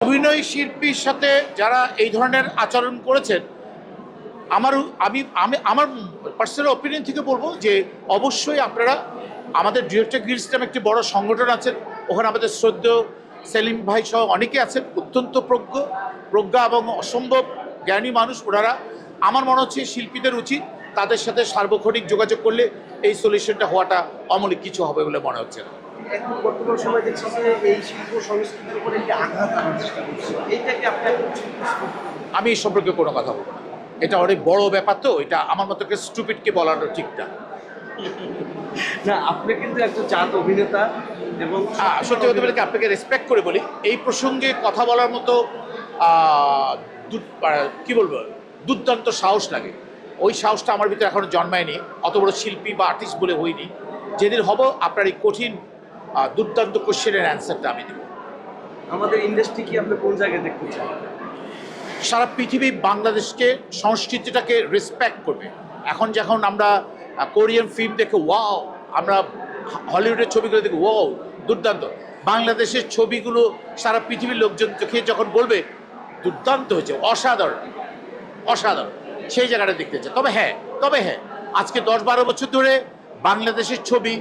অভিনয় শিল্পীর সাথে যারা এই ধরনের আচরণ করেছেন, আমার আমি আমি, আমার পার্সোনাল ওপিনিয়ন থেকে বলব যে অবশ্যই আপনারা আমাদের ডিরেক্টর গিলস নামে একটি বড় সংগঠন আছেন। ওখানে আমাদের শ্রদ্ধেয় সেলিম ভাই সহ অনেকে আছেন, অত্যন্ত প্রজ্ঞ, প্রজ্ঞা এবং অসম্ভব জ্ঞানী মানুষ ওনারা। আমার মনে হচ্ছে শিল্পীদের উচিত তাদের সাথে সার্বক্ষণিক যোগাযোগ করলে এই সলিউশনটা হওয়াটা অমূলক কিছু হবে বলে মনে হচ্ছে না। এখন বর্তমান সময় দেখছি যে এই শিল্প সংস্কৃতির উপর একটি আঘাত আনার চেষ্টা করছে। এইটাকে আপনি এখন আমি এই সম্পর্কে কোনো কথা বলব না। এটা অনেক বড় ব্যাপার তো এটা আমার মতো স্টুপিডকে বলানো ঠিক না। না আপনি কিন্তু একজন জাত অভিনেতা এবং সত্যি কথা বলতে কি, আপনাকে রেসপেক্ট করে বলি এই প্রসঙ্গে কথা বলার মতো দু- কি বলব দুর্দান্ত সাহস লাগে। ওই সাহসটা আমার ভিতরে এখনও জন্মায়নি অত বড় শিল্পী বা আর্টিস্ট বলে হইনি। যেদিন হব আপনার এই কঠিন দুর্দান্ত কোশ্চেনের অ্যান্সারটা আমি দেবো। আমাদের ইন্ডাস্ট্রি কি আপনি কোন জায়গায় দেখতে চান? সারা পৃথিবী বাংলাদেশকে সংস্কৃতিটাকে রেসপেক্ট করবে। এখন যখন আমরা কোরিয়ান ফিল্ম দেখে ওয়াও আমরা হলিউডের ছবিগুলো দেখে ওয়াও দুর্দান্ত। বাংলাদেশের ছবিগুলো সারা পৃথিবীর লোকজন দেখে যখন বলবে দুর্দান্ত হয়েছে অসাধারণ অসাধারণ। সেই জায়গাটা দেখতে চাই। তবে হ্যাঁ তবে হ্যাঁ আজকে দশ বারো বছর ধরে বাংলাদেশের ছবি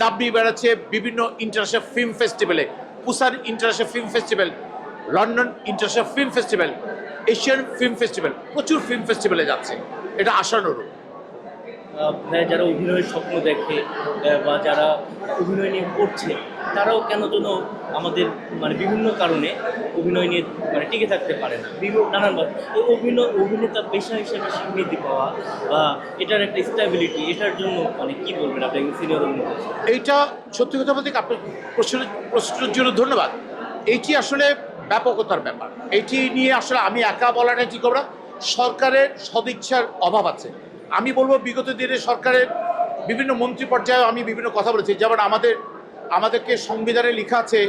দাবি বেড়াচ্ছে বিভিন্ন ইন্টারন্যাশনাল ফিল্ম ফেস্টিভ্যালে Busan international film festival London international film festival Asian film festival প্রচুর ফিল্ম ফেস্টিভ্যালে যাচ্ছে। এটা আশানুরূপ। যারা অভিনয়ের স্বপ্ন দেখে বা যারা অভিনয় নিয়ে পড়ছে তারাও কেন যেন আমাদের মানে বিভিন্ন কারণে অভিনয় নিয়ে মানে টিকে থাকতে পারে না। বিভিন্ন নানান এই অভিনয়, অভিনেতা পেশা হিসেবে স্বীকৃতি পাওয়া, বা এটার একটা স্টেবিলিটি এটার জন্য মানে কি বলবেন আপনি সিনিয়র অভিনেতা এইটা সত্যি কথা বলতে আপনার প্রশ্ন প্রশ্নের জন্য ধন্যবাদ। এইটি আসলে ব্যাপকতার ব্যাপার। এইটি নিয়ে আসলে আমি একা বলাটা ঠিক হবে না। সরকারের সদিচ্ছার অভাব আছে। আমি বলব, বিগত দিনে সরকারের বিভিন্ন মন্ত্রী পর্যায়ে আমি বিভিন্ন কথা বলেছি। যেমন আমাদের, আমাদেরকে সংবিধানে লেখা আছে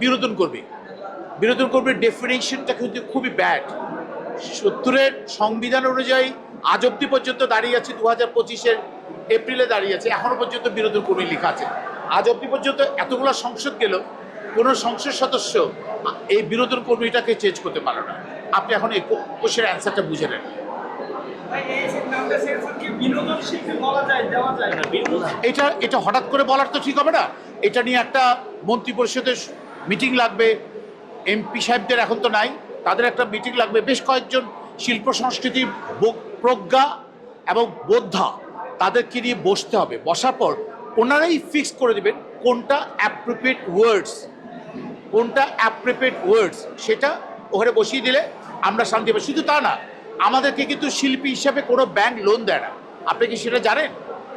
বিনোদন কর্মী। বিনোদন কর্মীর ডেফিনেশনটা কিন্তু খুবই ব্যাড সত্তরের সংবিধান অনুযায়ী আজ অব্দি পর্যন্ত দাঁড়িয়ে আছে দু হাজার পঁচিশের এপ্রিলে দাঁড়িয়ে আছে এখনও পর্যন্ত বিনোদন কর্মী লেখা আছে। আজ অব্দি পর্যন্ত এতগুলো সংসদ গেল, কোনো সংসদ সদস্য এই বিনোদন কর্মীটাকে চেঞ্জ করতে পারে না। আপনি এখন এই কোশ্চের অ্যান্সারটা বুঝে নেন। এটা এটা হঠাৎ করে বলার তো ঠিক হবে না। এটা নিয়ে একটা মন্ত্রী পরিষদের মিটিং লাগবে। এমপি সাহেবদের এখন তো নাই। তাদের একটা মিটিং লাগবে। বেশ কয়েকজন শিল্প সংস্কৃতি প্রজ্ঞা এবং বোদ্ধা, তাদেরকে নিয়ে বসতে হবে। বসার পর ওনারাই ফিক্স করে দেবেন কোনটা অ্যাপ্রোপ্রিয়েট ওয়ার্ডস কোনটা অ্যাপ্রোপ্রিয়েট ওয়ার্ডস সেটা ওখানে বসিয়ে দিলে আমরা শান্তি পাই শুধু তা না আমাদেরকে কিন্তু শিল্পী হিসাবে কোনো ব্যাংক লোন দেয় না। আপনি কি সেটা জানেন?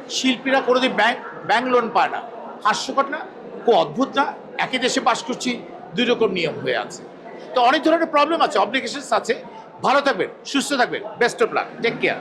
শিল্পীরা কোনোদিন ব্যাংক ব্যাংক লোন পায় না। হাস্যকর না? খুব অদ্ভুত না? একই দেশে বাস করছি, দুই রকম নিয়ম হয়ে আছে। তো অনেক ধরনের প্রবলেম আছে অব্লিগেশনস আছে। ভালো থাকবেন, সুস্থ থাকবেন। Best of luck take care